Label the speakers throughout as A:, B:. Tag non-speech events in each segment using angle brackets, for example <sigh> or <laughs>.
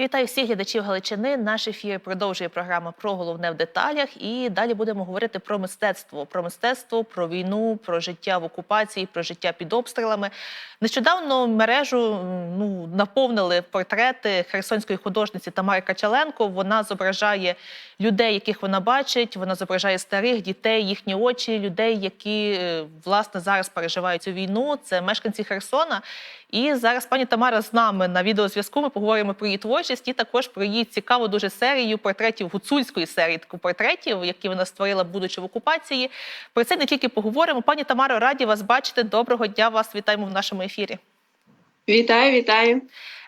A: Вітаю всіх глядачів Галичини. Наш ефір продовжує програма про головне в деталях. І далі будемо говорити про мистецтво, про мистецтво, про війну, про життя в окупації, про життя під обстрілами. Нещодавно мережу ну наповнили портрети херсонської художниці Тамари Качаленко. Вона зображає людей, яких вона бачить. Вона зображає старих дітей, їхні очі, людей, які е, власне зараз переживають цю війну. Це мешканці Херсона. І зараз пані Тамара з нами на відеозв'язку. Ми поговоримо про її творчість і також про її цікаву дуже серію портретів гуцульської серії таку портретів, які вона створила, будучи в окупації. Про це не тільки поговоримо. Пані Тамаро, раді вас бачити. Доброго дня вас вітаємо в нашому ефірі.
B: Вітаю, вітаю.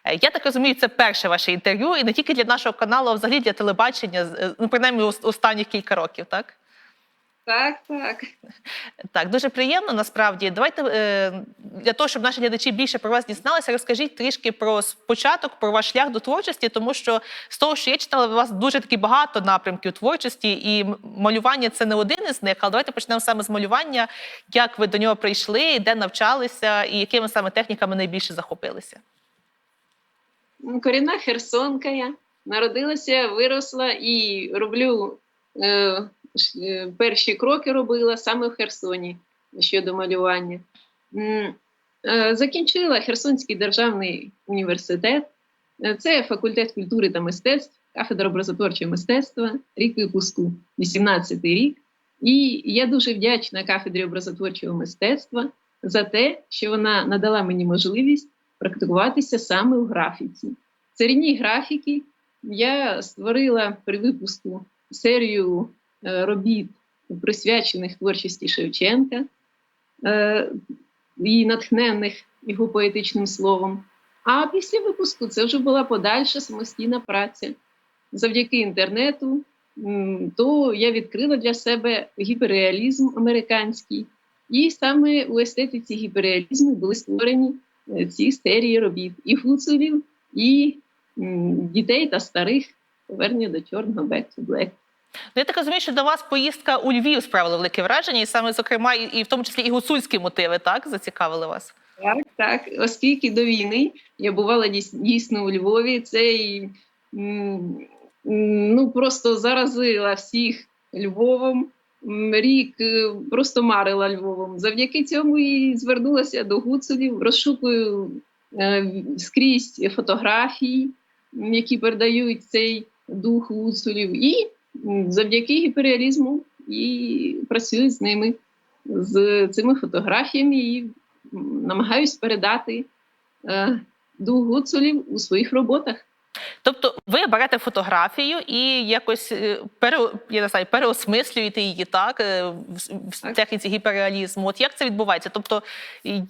A: Е, Я так розумію, це перше ваше інтерв'ю, і не тільки для нашого каналу, а взагалі для телебачення, е, ну принаймні останніх кілька років, так?
B: Так, так.
A: Так, дуже приємно насправді. Давайте е, для того, щоб наші глядачі більше про вас дізналися, розкажіть трішки про початок, про ваш шлях до творчості, тому що з того, що я читала, у вас дуже таки багато напрямків творчості, і малювання це не один із них. Але давайте почнемо саме з малювання. Як ви до нього прийшли, де навчалися, і якими саме техніками найбільше захопилися?
B: Корінна Херсонка я. Народилася, виросла і роблю е, перші кроки робила саме в Херсоні щодо малювання. Е, Закінчила Херсонський державний університет. Е, Це факультет культури та мистецтв, кафедра образотворчого мистецтва, рік випуску 18-й рік. І я дуже вдячна кафедрі образотворчого мистецтва за те, що вона надала мені можливість практикуватися саме у графіці. В царівній графіки я створила при випуску серію робіт, присвячених творчості Шевченка е, і натхненних його поетичним словом. А після випуску це вже була подальша самостійна праця. Завдяки інтернету, то я відкрила для себе гіперреалізм американський. І саме у естетиці гіперреалізму були створені е, ці серії робіт і гуцулів, і дітей та старих повернення до чорного back to black.
A: Ну, я так розумію, що до вас поїздка у Львів справила велике враження, і саме, зокрема, і, в тому числі і гуцульські мотиви, так, зацікавили вас.
B: Так, так. Оскільки до війни я бувала дійс- дійсно у Львові, це і, ну, просто заразила всіх Львовом. Рік е, просто марила Львовом. Завдяки цьому і звернулася до гуцулів, розшукую е, скрізь фотографії, які передають цей дух гуцулів, і завдяки гіперреалізму і працюю з ними, з цими фотографіями і м, намагаюсь передати е, дух гуцулів у своїх роботах.
A: Тобто ви берете фотографію і якось е, пере, я не знаю, переосмислюєте її так е, в, техніці гіперреалізму. От як це відбувається? Тобто,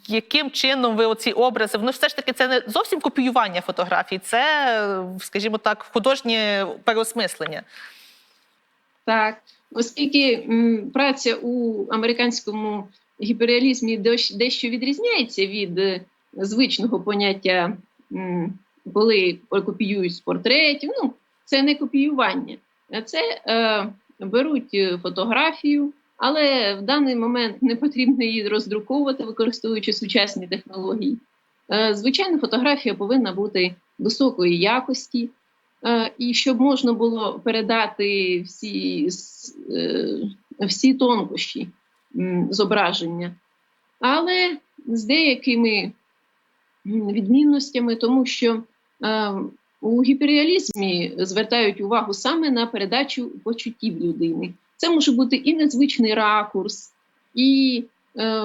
A: яким чином ви оці образи? Воно все ж таки це не зовсім копіювання фотографій, це, скажімо так, художнє переосмислення.
B: Так, оскільки м, праця у американському гіперреалізмі дещо відрізняється від е, звичного поняття, м, коли копіюють з портретів. Ну, це не копіювання, це е, беруть е, фотографію, але в даний момент не потрібно її роздруковувати, використовуючи сучасні технології. Е, звичайно, фотографія повинна бути високої якості. Е, і щоб можна було передати всі, е, всі тонкощі зображення, але з деякими відмінностями, тому що е, у гіперреалізмі звертають увагу саме на передачу почуттів людини. Це може бути і незвичний ракурс, і,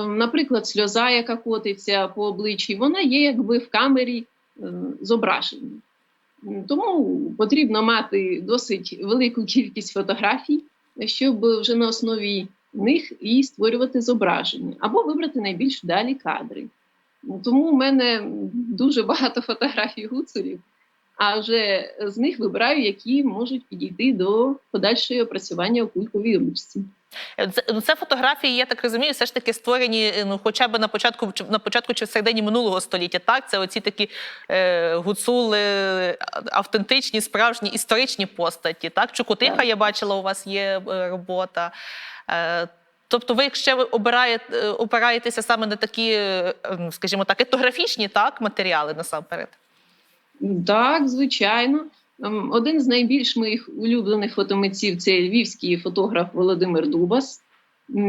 B: наприклад, сльоза, яка котиться по обличчі, вона є якби в камері зображення. Тому потрібно мати досить велику кількість фотографій, щоб вже на основі них і створювати зображення, або вибрати найбільш вдалі кадри. Тому в мене дуже багато фотографій гуцулів, а вже з них вибираю, які можуть підійти до подальшого опрацювання у кульковій ручці.
A: Е, Це, ну, це фотографії, я так розумію, все ж таки створені е, ну, хоча б на початку на початку чи в середині минулого століття. Так, це оці такі е, гуцули, автентичні, справжні історичні постаті. Так, Чукутиха,
B: Так.
A: я бачила, у вас є е, робота. Е, Тобто, ви ще ви обираєте, опираєтеся саме на такі, скажімо так, етнографічні так, матеріали насамперед.
B: Так, звичайно. Ем, Один з найбільш моїх улюблених фотомитців це львівський фотограф Володимир Дубас.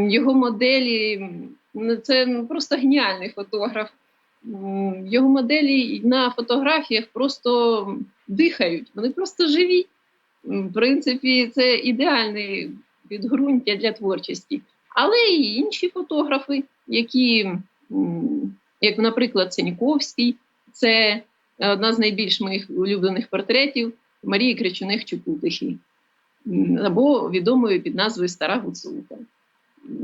B: Його моделі ну, це ну, просто геніальний фотограф. Його моделі на фотографіях просто дихають, вони просто живі. В принципі, це ідеальне підґрунтя для творчості. Але і інші фотографи, які, як, наприклад, Цяніковський, це одна з найбільш моїх улюблених портретів Марії Кричуних Чупутихи, м, або відомої під назвою Стара Гуцулка.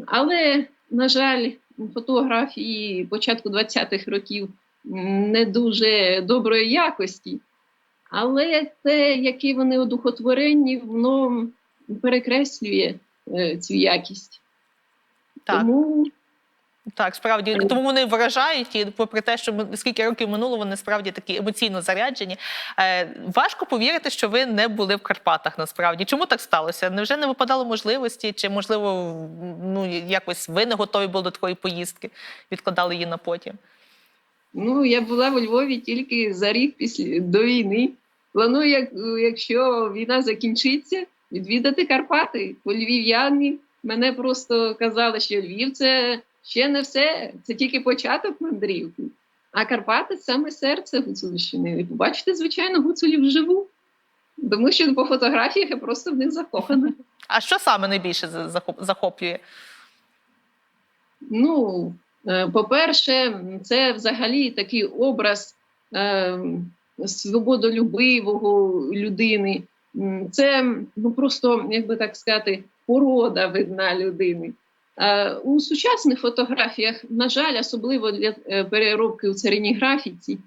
B: Але, на жаль, фотографії початку 20-х років не дуже доброї якості. Але те, які вони одухотворенні, воно перекреслює е, цю якість.
A: Так.
B: Тому
A: Так, справді
B: Е.
A: тому вони вражають, і попри те, що скільки років минуло, вони справді такі емоційно заряджені. Е, важко повірити, що ви не були в Карпатах. Насправді, чому так сталося? Невже не випадало можливості, чи можливо, ну якось ви не готові були до такої поїздки, відкладали її на потім?
B: Ну, я була у Львові тільки за рік після до війни. Планую, як, якщо війна закінчиться, відвідати Карпати. Бо львів'яни мене просто казали, що Львів це ще не все, це тільки початок мандрівки. А Карпати саме серце Гуцульщини. І побачите, звичайно, гуцулів вживу. Тому що по фотографіях я просто в них закохана. <laughs>
A: А що саме найбільше захоплює?
B: Ну, е, по-перше, це взагалі такий образ е, свободолюбивого людини. Це ну, просто, як би так сказати, порода видна людини. Е, У сучасних фотографіях, на жаль, особливо для е, переробки у царині графіці,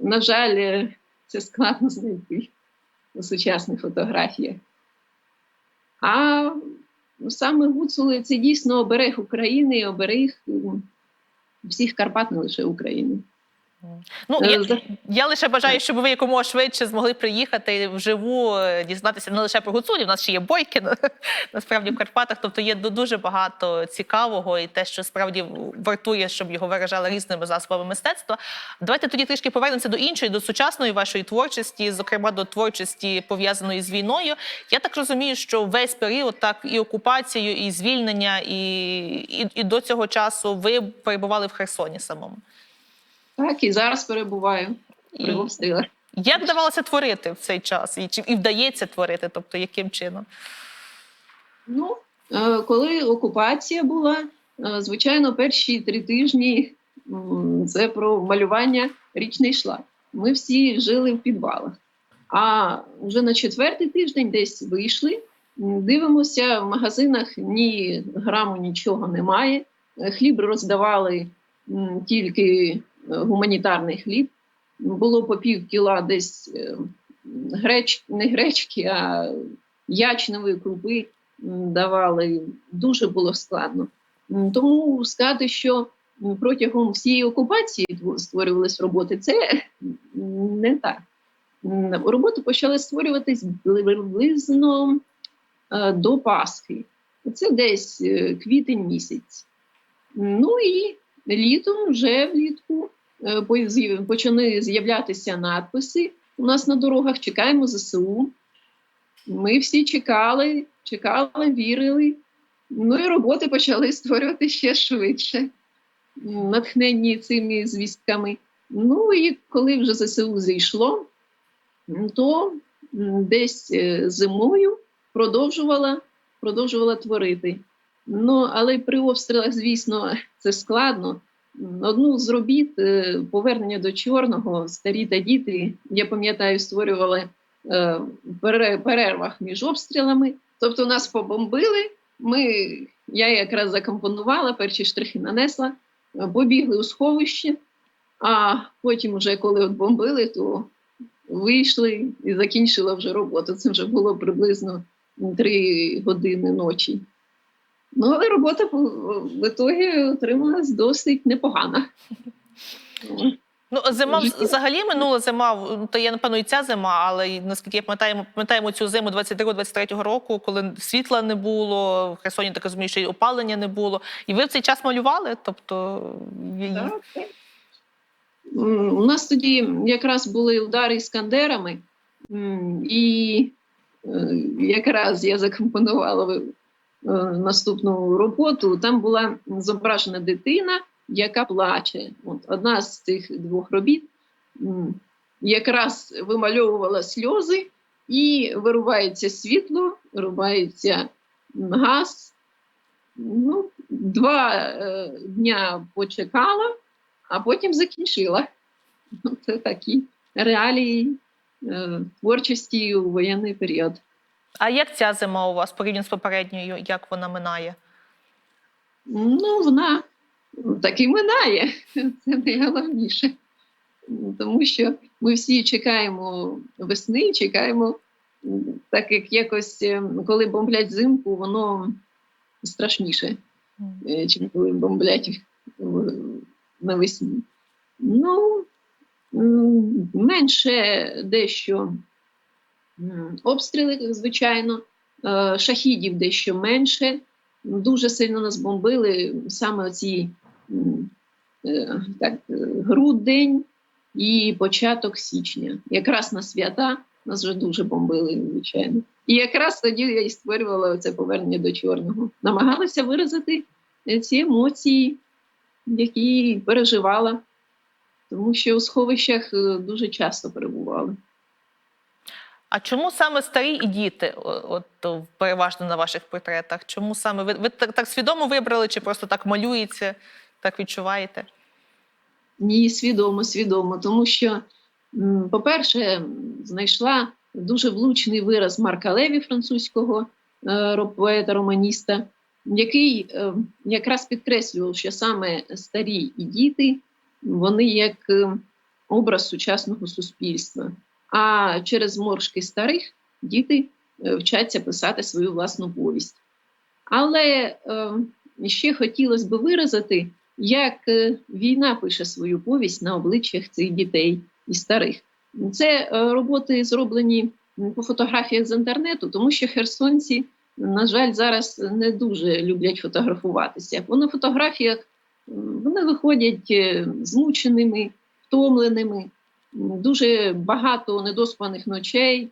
B: на жаль, е, це складно знайти у сучасних фотографіях. А саме гуцули це дійсно оберег України, оберег всіх Карпат, не лише України.
A: Ну
B: Е,
A: я, я лише бажаю, щоб ви якомога швидше змогли приїхати вживу, е, дізнатися не лише про гуцулів. У нас ще є бойки <laughs> насправді в Карпатах. Тобто є ду- дуже багато цікавого і те, що справді вартує, щоб його виражали різними засобами мистецтва. Давайте тоді трішки повернемося до іншої, до сучасної вашої творчості, зокрема до творчості пов'язаної з війною. Я так розумію, що весь період, так і окупацію, і звільнення, і, і, і до цього часу ви перебували в Херсоні самому.
B: Так, і зараз перебуваю при обстрілах.
A: Як вдавалося творити в цей час? І чи і вдається творити? Тобто, яким чином?
B: Ну, е, коли окупація була, е, звичайно, перші три тижні це про малювання річний шлак. Ми всі жили в підвалах. А вже на четвертий тиждень десь вийшли. Дивимося, в магазинах ні граму нічого немає. Е, Хліб роздавали тільки гуманітарний хліб. Було по пів кіла десь е, греч, не гречки, а ячнової крупи давали. Дуже було складно. Тому сказати, що протягом всієї окупації тво- створювались роботи, це не так. Роботи почали створюватись приблизно е, до Пасхи. Це десь е, квітень місяць. Ну і літом, вже влітку, почали з'являтися надписи у нас на дорогах. Чекаємо ЗСУ. Ми всі чекали, чекали, вірили. Ну і роботи почали створювати ще швидше, натхненні цими звістками. Ну і коли вже ЗСУ зійшло, то десь е, зимою продовжувала, продовжувала творити. Ну, але при обстрілах, звісно, це складно. Одну з робіт е, повернення до чорного, старі та діти, я пам'ятаю, створювали е, в перервах між обстрілами. Тобто нас побомбили. Ми, я якраз закомпонувала, перші штрихи нанесла, е, побігли у сховище, а потім, вже коли от то вийшли і закінчила вже роботу. Це вже було приблизно три години ночі. Ну, але робота в ітогі отрималась досить непогана. Ну,
A: зима взагалі минула зима, ну, то є, напевно, і ця зима, але наскільки я пам'ятаємо, пам'ятаємо цю зиму 22-23 року, коли світла не було, в Херсоні так розумію, що й опалення не було. І ви в цей час малювали? Тобто, і-
B: Так, так. у нас тоді якраз були удари іскандерами, і е, якраз я закомпонувала наступну роботу. Там була зображена дитина, яка плаче. От одна з цих двох робіт якраз вимальовувала сльози, і вирувається світло, вирувається газ. Ну, два е, дня почекала, а потім закінчила. <laughs> Це такі реалії е, творчості у воєнний період.
A: А як ця зима у вас порівняно з попередньою, як вона минає?
B: Ну, вона так і минає. Це найголовніше. Тому що ми всі чекаємо весни, чекаємо, так як якось, е, коли бомблять взимку, воно страшніше, е, чим коли бомблять навесні. Ну, менше дещо обстріли, звичайно, е, шахідів дещо менше. Дуже сильно нас бомбили саме оці е, так, е, грудень і початок січня. Якраз на свята нас вже дуже бомбили, звичайно. І якраз тоді я і створювала це повернення до чорного. Намагалася виразити ці емоції, які переживала, тому що у сховищах дуже часто перебували.
A: А чому саме старі і діти, от переважно на ваших портретах? Чому саме ви, ви так, так свідомо вибрали, чи просто так малюється, так відчуваєте?
B: Ні, свідомо, свідомо. Тому що, по-перше, знайшла дуже влучний вираз Марка Леві, французького е, поета-романіста, який е, якраз підкреслював, що саме старі і діти вони як е, образ сучасного суспільства. А через моршки старих діти е, вчаться писати свою власну повість. Але е, ще хотілося б виразити, як е, війна пише свою повість на обличчях цих дітей і старих. Це е, роботи зроблені по фотографіях з інтернету, тому що херсонці, на жаль, зараз не дуже люблять фотографуватися. Бо на фотографіях вони виходять змученими, втомленими, дуже багато недоспаних ночей,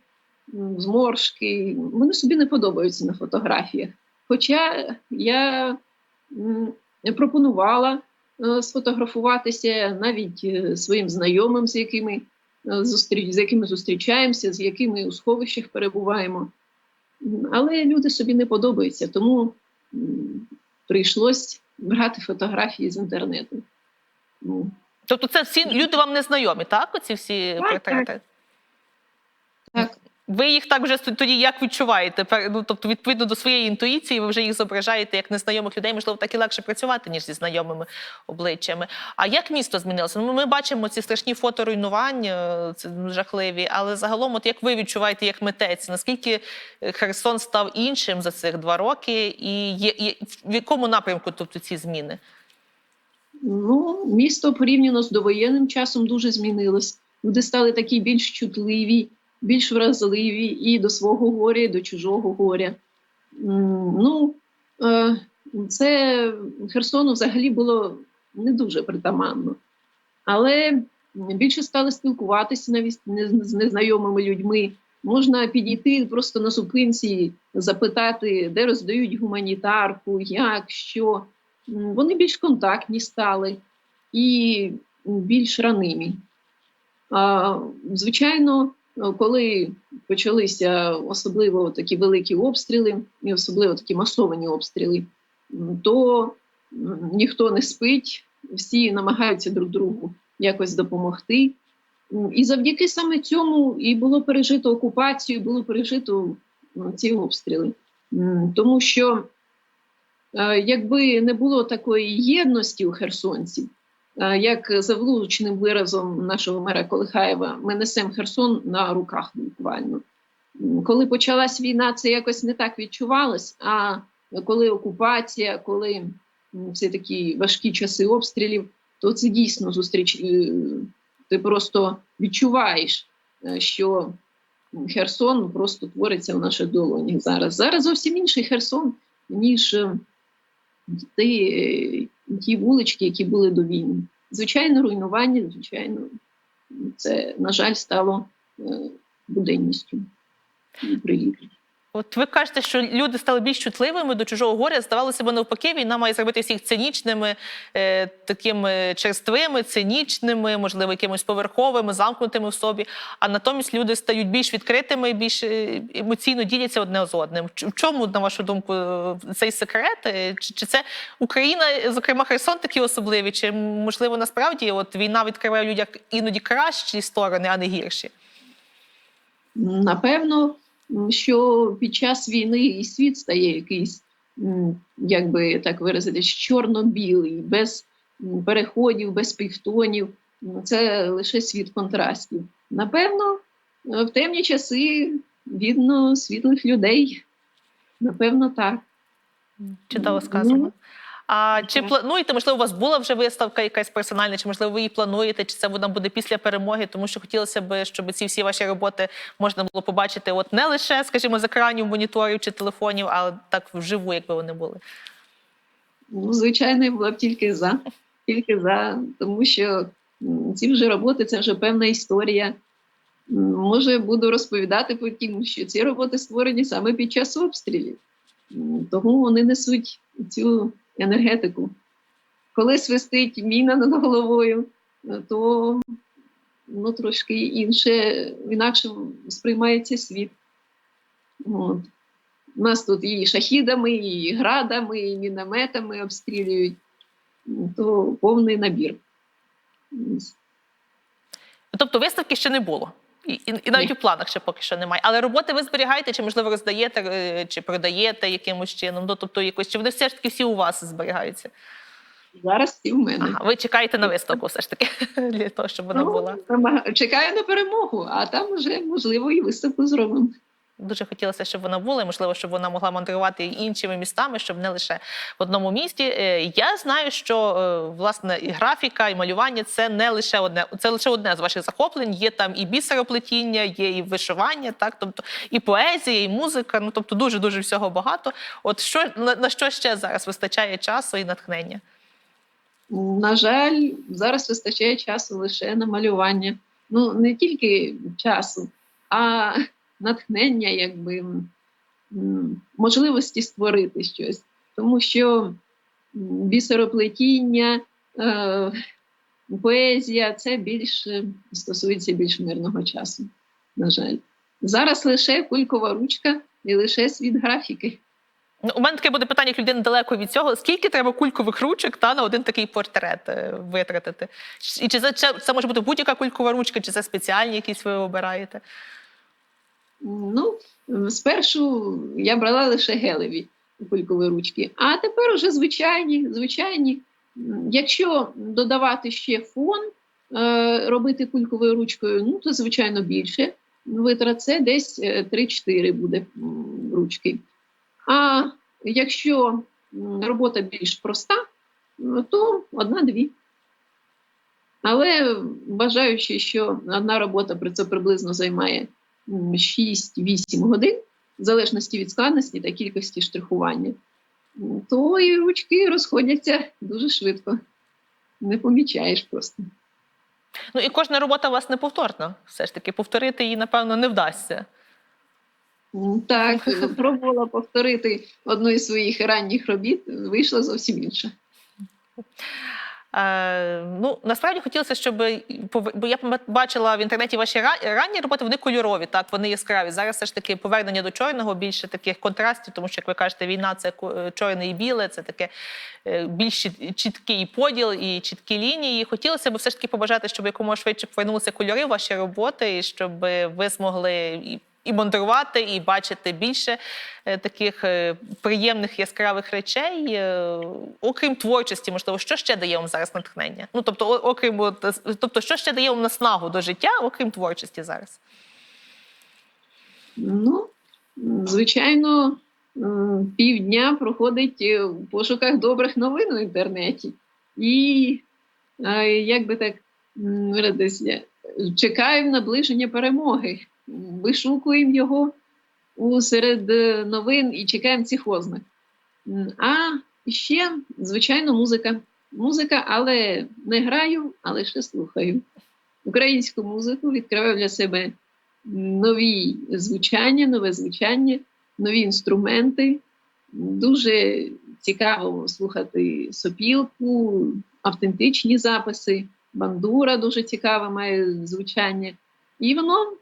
B: зморшки. Вони собі не подобаються на фотографіях. Хоча я пропонувала е, сфотографуватися навіть е, своїм знайомим, з якими, е, з якими зустрічаємося, з якими у сховищах перебуваємо. Але люди собі не подобаються, тому прийшлось брати фотографії з інтернету.
A: Тобто, це всі люди вам не знайомі, так? Оці всі
B: Так,
A: портрети?
B: так.
A: Ви їх так вже тоді як відчуваєте? Ну, тобто, відповідно до своєї інтуїції, ви вже їх зображаєте як незнайомих людей, можливо, так і легше працювати, ніж зі знайомими обличчями. А як місто змінилося? Ну, ми бачимо ці страшні фоторуйнування, це жахливі, але загалом, от як ви відчуваєте як митець, наскільки е, Херсон став іншим за цих два роки, і є, є в якому напрямку тобто ці зміни?
B: Ну, місто порівняно з довоєнним часом дуже змінилось. Люди стали такі більш чутливі, більш вразливі і до свого горя, і до чужого горя. Ну, е, це Херсону взагалі було не дуже притаманно. Але більше стали спілкуватися навіть з незнайомими людьми. Можна підійти просто на зупинці, запитати, де роздають гуманітарку, як, що. Вони більш контактні стали і більш ранимі. Звичайно, коли почалися особливо такі великі обстріли, і особливо такі масовані обстріли, то ніхто не спить, всі намагаються друг другу якось допомогти. І завдяки саме цьому і було пережито окупацію, було пережито ці обстріли. Тому що Якби не було такої єдності у херсонців, е, як за влучним виразом нашого мера Колихаєва, ми несемо Херсон на руках буквально. Коли почалась війна, це якось не так відчувалось. А коли окупація, коли це такі важкі часи обстрілів, то це дійсно зустріч. е, Ти просто відчуваєш, е, що Херсон просто твориться в наших долонях зараз. Зараз зовсім інший Херсон, ніж е, ті, вулички, які були до війни. звичайно, руйнування, звичайно, це, на жаль, стало е, буденністю приліплення.
A: От ви кажете, що люди стали більш чутливими до чужого горя. Здавалося б, навпаки, війна має зробити всіх цинічними, е, такими черствими, цинічними, можливо, якимось поверховими, замкнутими в собі. А натомість люди стають більш відкритими, більш е, емоційно діляться одне з одним. В чому, на вашу думку, цей секрет? Е, Чи, чи це Україна, зокрема Херсон, такі особливі? Чи можливо насправді от війна відкриває в людях іноді кращі сторони, а не гірші?
B: Напевно, що під час війни і світ стає якийсь, як би так виразитись, чорно-білий, без переходів, без півтонів. Ну, Це лише світ контрастів. Напевно, в темні часи видно світлих людей. Напевно, так.
A: Чудово
B: Ну,
A: сказано. А чи плануєте, можливо, у вас була вже виставка якась персональна, чи можливо ви її плануєте, чи це вона буде після перемоги? Тому що хотілося б, щоб ці всі ваші роботи можна було побачити, от не лише, скажімо, з екранів, моніторів чи телефонів, а так вживу, якби вони були.
B: Ну, звичайно, я була б тільки за, тільки за, тому що ці вже роботи це вже певна історія. Може, буду розповідати потім, що ці роботи створені саме під час обстрілів. Тому вони несуть цю енергетику. Коли свистить міна над головою, то ну, трошки інше, інакше сприймається світ. От. У нас тут і шахідами, і градами, і мінометами обстрілюють. То повний набір.
A: Тобто виставки ще не було. І, і, і навіть
B: Ні.
A: у планах ще поки що немає. Але роботи ви зберігаєте, чи можливо роздаєте, е, чи продаєте якимось чином? Ну тобто якось, чи вони все ж таки всі у вас зберігаються?
B: Зараз всі в мене.
A: Ага, ви чекаєте на виставку, все ж таки, <laughs> для того, щоб вона
B: Ну,
A: була.
B: Чекаю на перемогу, а там вже, можливо, і виставку зробимо.
A: Дуже хотілося, щоб вона була, і можливо, щоб вона могла мандрувати іншими містами, щоб не лише в одному місті. Е, Я знаю, що е, власне і графіка, і малювання це не лише одне, це лише одне з ваших захоплень. Є там і бісероплетіння, є і вишивання, так тобто і поезія, і музика. Ну тобто дуже дуже всього багато. От що на, на що ще зараз вистачає часу і натхнення?
B: На жаль, зараз вистачає часу лише на малювання. Ну, не тільки часу, а натхнення, якби можливості створити щось. Тому що бісероплетіння, е, поезія це більше стосується більш мирного часу. На жаль, зараз лише кулькова ручка і лише світ графіки.
A: Ну, у мене таке буде питання, як людина далеко від цього. Скільки треба кулькових ручок та на один такий портрет е, витратити? І чи це, це, це може бути будь-яка кулькова ручка, чи це спеціальні якісь ви обираєте?
B: Ну, спершу я брала лише гелеві кулькові ручки, а тепер уже звичайні, звичайні. Якщо додавати ще фон, е, робити кульковою ручкою, ну то звичайно більше. Витрат це десь е, 3-4 буде ручки. А якщо робота більш проста, то одна-дві. Але вважаючи, що одна робота при це приблизно займає 6-8 годин, в залежності від складності та кількості штрихування, то і ручки розходяться дуже швидко. Не помічаєш просто.
A: Ну і кожна робота у вас неповторна. Все ж таки, повторити її, напевно, не вдасться.
B: Так, пробувала повторити одну із своїх ранніх робіт, вийшла зовсім інша.
A: Е, ну, насправді хотілося, щоб бо я бачила в інтернеті ваші ранні роботи, вони кольорові, так, вони яскраві. Зараз все ж таки повернення до чорного, більше таких контрастів, тому що, як ви кажете, війна це е, чорне і біле, це таке е, більш чіткий поділ і чіткі лінії. Хотілося б все ж таки побажати, щоб якомога швидше повернулися кольори в ваші роботи, і щоб ви змогли. І мандрувати, і бачити більше е, таких е, приємних яскравих речей, е, окрім творчості, можливо, що ще дає вам зараз натхнення? Ну тобто, окрім тобто, що ще дає вам наснагу до життя, окрім творчості зараз?
B: Ну, звичайно, півдня проходить в пошуках добрих новин у інтернеті. І, як би так виразитися, чекаємо наближення перемоги, вишукуємо його у серед е, новин і чекаємо цих ознак. А ще, звичайно, музика. музика, але не граю, а лише слухаю. Українську музику відкриваю для себе нові звучання, нове звучання, нові інструменти. Дуже цікаво слухати сопілку, автентичні записи. Бандура дуже цікаве має звучання. І воно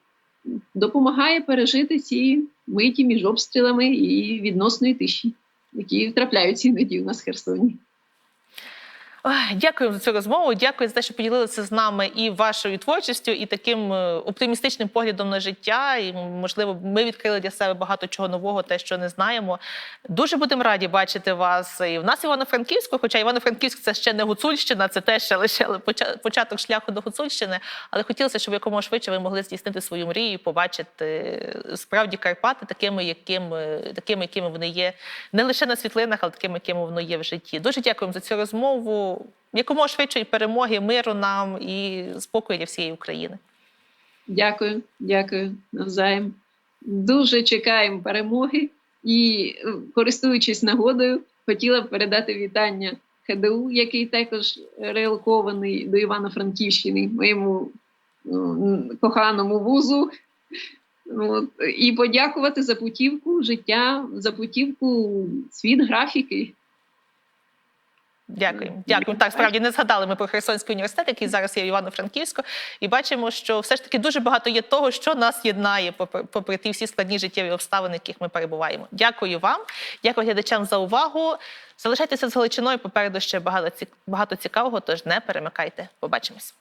B: допомагає пережити ці миті між обстрілами і відносної тиші, які трапляються іноді у нас в Херсоні.
A: Дякую за цю розмову. Дякую за те, що поділилися з нами і вашою творчістю, і таким е, оптимістичним поглядом на життя. І можливо, ми відкрили для себе багато чого нового, те, що не знаємо. Дуже будемо раді бачити вас і в нас Івано-Франківську. Хоча Івано-Франківськ це ще не Гуцульщина, це теж ще лише поча- початок шляху до Гуцульщини. Але хотілося, щоб якомога швидше ви могли здійснити свою мрію, і побачити е, справді Карпати такими, якими, такими, якими вони є не лише на світлинах, але такими, якими воно є в житті. Дуже дякуємо за цю розмову. Якомога швидшої перемоги, миру нам і спокою для всієї України.
B: Дякую, дякую навзаєм. Дуже чекаємо перемоги і, е, користуючись нагодою, хотіла б передати вітання ХДУ, який також релокований до Івано-Франківщини, моєму м, коханому вузу. От, і подякувати за путівку життя, за путівку світ графіки.
A: Дякуємо. Дякуємо. Так, справді не згадали ми про Херсонський університет, який зараз є в Івано-Франківську, і бачимо, що все ж таки дуже багато є того, що нас єднає, попри, попри ті всі складні життєві обставини, в яких ми перебуваємо. Дякую вам, дякую глядачам за увагу. Залишайтеся з Галичиною. Попереду ще багато цікавого, тож не перемикайте. Побачимось.